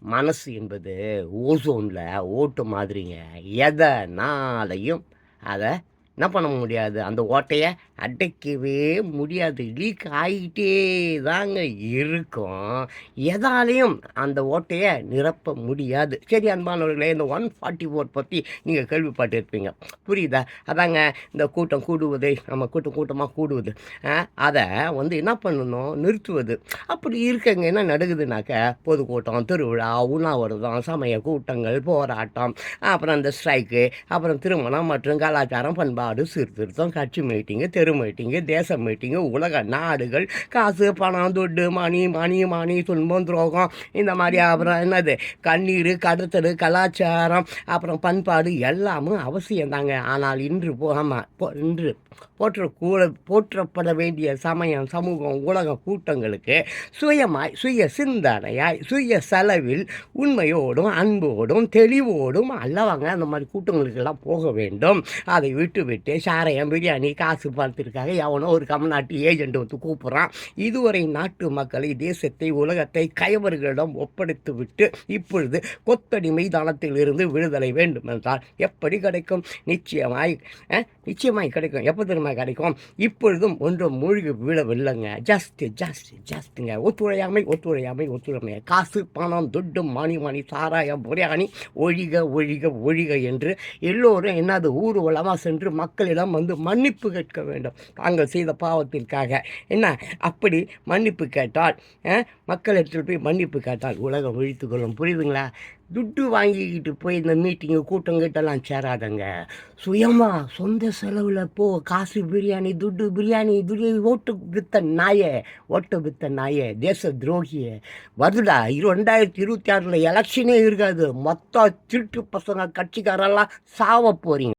மனசு என்பது ஓசோனில் ஓட்டு மாதிரிங்க. எதனாலையும் அதை என்ன பண்ண முடியாது. அந்த ஓட்டையை அடைக்கவே முடியாது. லீக் ஆகிட்டே தாங்க இருக்கும். எதாலையும் அந்த ஓட்டையை நிரப்ப முடியாது. சரி அன்பானவர்களே இந்த ஒன் ஃபார்ட்டி ஃபோர் பற்றி நீங்கள் கேள்விப்பட்டிருப்பீங்க. புரியுதா? அதாங்க இந்த கூட்டம் கூடுவது நம்ம கூட்டம் கூட்டமாக கூடுவது. அதை வந்து என்ன பண்ணணும்? நிறுத்துவது. அப்படி இருக்கங்க என்ன நடக்குதுனாக்க பொதுக்கூட்டம் திருவிழா உண்ணாவிரதம் சமய கூட்டங்கள் போராட்டம் அப்புறம் இந்த ஸ்ட்ரைக்கு அப்புறம் திருமணம் மற்றும் கலாச்சாரம் பண்பாடு சீர்திருத்தம் கட்சி மீட்டிங்கு தெரு மீட்டிங்கு தேச மீட்டிங்கு உலக நாடுகள் காசு பணம் துட்டு மணி மணி மணி துன்பம் துரோகம் இந்த மாதிரி அப்புறம் என்னது? கண்ணீர் கடத்தல் கலாச்சாரம் அப்புறம் பண்பாடு எல்லாமும் அவசியம்தாங்க ஆனால் இன்று போ ஆமாம் இன்று போற்ற கூட போற்றப்பட வேண்டிய சமயம் சமூகம் உலக கூட்டங்களுக்கு சுயமாய் சுய சிந்தனையாய் சுய செலவில் உண்மையோடும் அன்போடும் தெளிவோடும் அல்லவாங்க. அந்த மாதிரி கூட்டங்களுக்கெல்லாம் போக வேண்டும். அதை விட்டு விட்டு சாரையம் பிரியாணி காசு பார்த்து பணத்திற்காக எவனோ ஒரு தமிழ்நாட்டு ஏஜெண்ட் வந்து கூப்பிட்றான். இதுவரை நாட்டு மக்களை தேசத்தை உலகத்தை கயவர்களிடம் ஒப்படைத்து விட்டு இப்பொழுது கொத்தடிமை தானத்திலிருந்து விடுதலை வேண்டும் என்றால் எப்படி கிடைக்கும்? நிச்சயமாய் நிச்சயமாக கிடைக்கும். எப்போ தெரியுமா கிடைக்கும்? இப்பொழுதும் ஒன்றும் மூழ்கி விழவில்லைங்க. ஜஸ்ட் ஜஸ்ட் ஜஸ்ட்டுங்க ஒத்துழையாமை ஒத்துழையாமை ஒத்துழைமை. காசு பணம் துட்டு மணி மணி சாராயம் பிரியாணி ஒழிக ஒழிக ஒழிக என்று எல்லோரும் என்னது ஊர்வலமாக சென்று மக்களிடம் வந்து மன்னிப்பு கேட்க வேண்டும். தாங்கள் செய்த பாவத்திற்காக. என்ன? அப்படி மன்னிப்பு கேட்டால் மக்களிடத்தில் போய் மன்னிப்பு கேட்டால் உலகம் ஒழித்துக்கொள்ளும் கொள்ளும். புரியுதுங்களா? துட்டு வாங்கிக்கிட்டு போய் இந்த மீட்டிங்கு கூட்டம் கிட்டலாம் சேராதங்க. சுயமாக சொந்த செலவில் போ காசு பிரியாணி துட்டு பிரியாணி துடி ஓட்டு வித்த நாயே ஓட்டு வித்த நாயே தேச துரோகியே. வருதுடா இரு ரெண்டாயிரத்தி இருபத்தி ஆறில் எலெக்ஷனே இருக்காது. மொத்த திருட்டு பசங்க கட்சிக்காரெல்லாம் சாவ போகிறீங்க